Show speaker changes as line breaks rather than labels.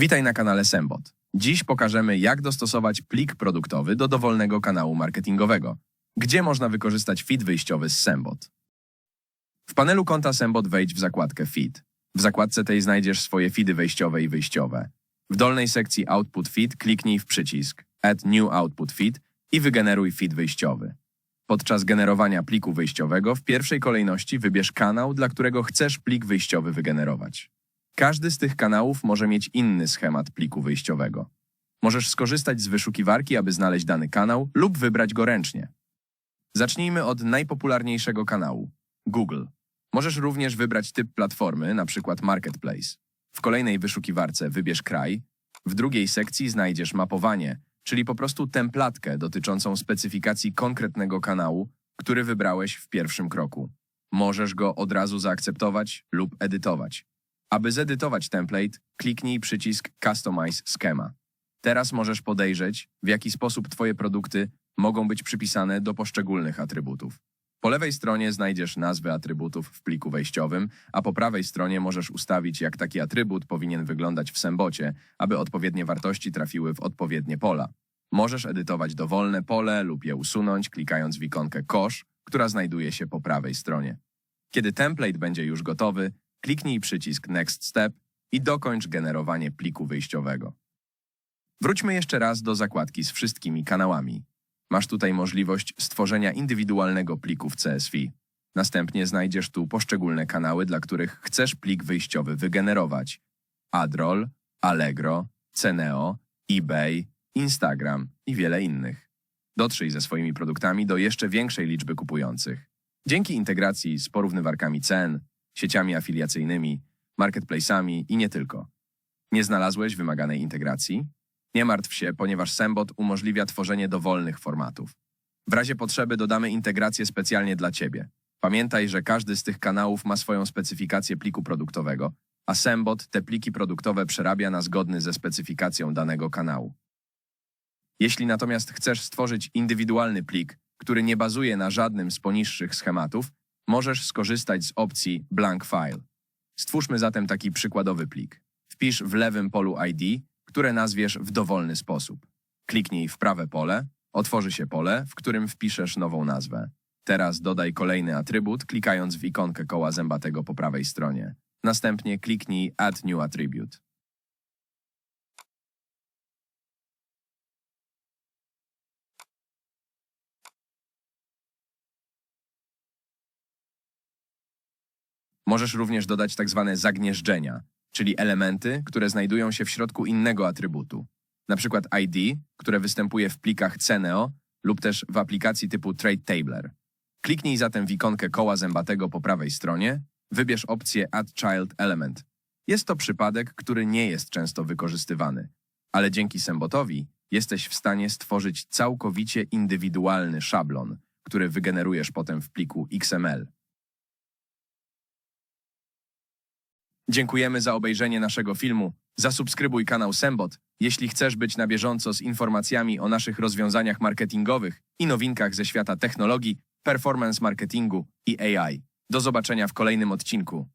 Witaj na kanale Sembot. Dziś pokażemy, jak dostosować plik produktowy do dowolnego kanału marketingowego, gdzie można wykorzystać feed wyjściowy z Sembot. W panelu konta Sembot wejdź w zakładkę Feed. W zakładce tej znajdziesz swoje feedy wejściowe i wyjściowe. W dolnej sekcji Output Feed kliknij w przycisk Add New Output Feed i wygeneruj feed wyjściowy. Podczas generowania pliku wyjściowego w pierwszej kolejności wybierz kanał, dla którego chcesz plik wyjściowy wygenerować. Każdy z tych kanałów może mieć inny schemat pliku wyjściowego. Możesz skorzystać z wyszukiwarki, aby znaleźć dany kanał lub wybrać go ręcznie. Zacznijmy od najpopularniejszego kanału Google. Możesz również wybrać typ platformy, np. Marketplace. W kolejnej wyszukiwarce wybierz kraj. W drugiej sekcji znajdziesz mapowanie, czyli po prostu templatkę dotyczącą specyfikacji konkretnego kanału, który wybrałeś w pierwszym kroku. Możesz go od razu zaakceptować lub edytować. Aby zedytować template, kliknij przycisk Customize Schema. Teraz możesz podejrzeć, w jaki sposób Twoje produkty mogą być przypisane do poszczególnych atrybutów. Po lewej stronie znajdziesz nazwy atrybutów w pliku wejściowym, a po prawej stronie możesz ustawić, jak taki atrybut powinien wyglądać w Sembocie, aby odpowiednie wartości trafiły w odpowiednie pola. Możesz edytować dowolne pole lub je usunąć, klikając w ikonkę kosz, która znajduje się po prawej stronie. Kiedy template będzie już gotowy, kliknij przycisk Next Step i dokończ generowanie pliku wyjściowego. Wróćmy jeszcze raz do zakładki z wszystkimi kanałami. Masz tutaj możliwość stworzenia indywidualnego pliku w CSV. Następnie znajdziesz tu poszczególne kanały, dla których chcesz plik wyjściowy wygenerować. Adroll, Allegro, Ceneo, eBay, Instagram i wiele innych. Dotrzyj ze swoimi produktami do jeszcze większej liczby kupujących. Dzięki integracji z porównywarkami cen, sieciami afiliacyjnymi, marketplace'ami i nie tylko. Nie znalazłeś wymaganej integracji? Nie martw się, ponieważ Sembot umożliwia tworzenie dowolnych formatów. W razie potrzeby dodamy integrację specjalnie dla Ciebie. Pamiętaj, że każdy z tych kanałów ma swoją specyfikację pliku produktowego, a Sembot te pliki produktowe przerabia na zgodny ze specyfikacją danego kanału. Jeśli natomiast chcesz stworzyć indywidualny plik, który nie bazuje na żadnym z poniższych schematów, możesz skorzystać z opcji Blank File. Stwórzmy zatem taki przykładowy plik. Wpisz w lewym polu ID, które nazwiesz w dowolny sposób. Kliknij w prawe pole, otworzy się pole, w którym wpiszesz nową nazwę. Teraz dodaj kolejny atrybut, klikając w ikonkę koła zębatego po prawej stronie. Następnie kliknij Add New Attribute. Możesz również dodać tak zwane zagnieżdżenia, czyli elementy, które znajdują się w środku innego atrybutu, przykład ID, które występuje w plikach Ceneo lub też w aplikacji typu Trade Tabler. Kliknij zatem w ikonkę koła zębatego po prawej stronie, wybierz opcję Add Child Element. Jest to przypadek, który nie jest często wykorzystywany, ale dzięki Sembotowi jesteś w stanie stworzyć całkowicie indywidualny szablon, który wygenerujesz potem w pliku XML. Dziękujemy za obejrzenie naszego filmu. Zasubskrybuj kanał Sembot, jeśli chcesz być na bieżąco z informacjami o naszych rozwiązaniach marketingowych i nowinkach ze świata technologii, performance marketingu i AI. Do zobaczenia w kolejnym odcinku.